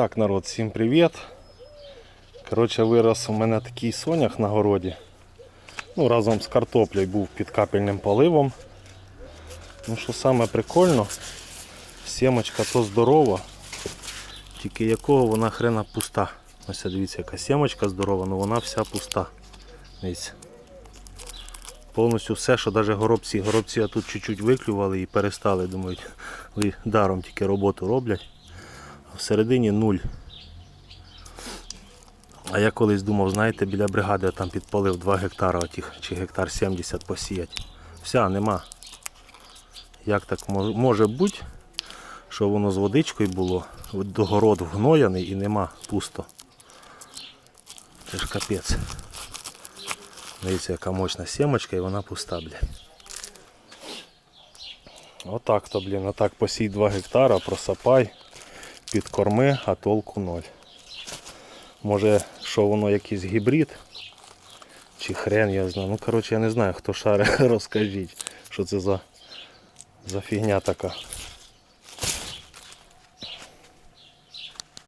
Так, народ, всім привіт. Коротше, вирос у мене такий сонях на городі. Ну, разом з картоплею був під капельним поливом. Ну, що саме прикольно, сімочка то здорова, тільки якого вона хрена пуста. Ось дивіться, яка сімочка здорова, але вона вся пуста. Дивіться. Повністю все, що навіть горобці. Горобці я тут чуть-чуть виклювали і перестали, думають, даром тільки роботу роблять. Всередині нуль. А я колись думав, знаєте, біля бригади я там підпалив 2 гектара отих, чи гектар 70 посіяти. Вся, нема. Як так мож- може бути, що воно з водичкою було, от до город вгнояний і нема пусто. Це ж капець. Дивіться, яка мощна сімочка і вона пуста, блядь. Отак то, блін, отак посій 2 гектара, просапай, підкорми, а толку ноль. Може, що воно якийсь гібрид? Чи хрен я знаю. Ну, коротше, я не знаю, хто шаре, розкажіть, що це за, за фігня така.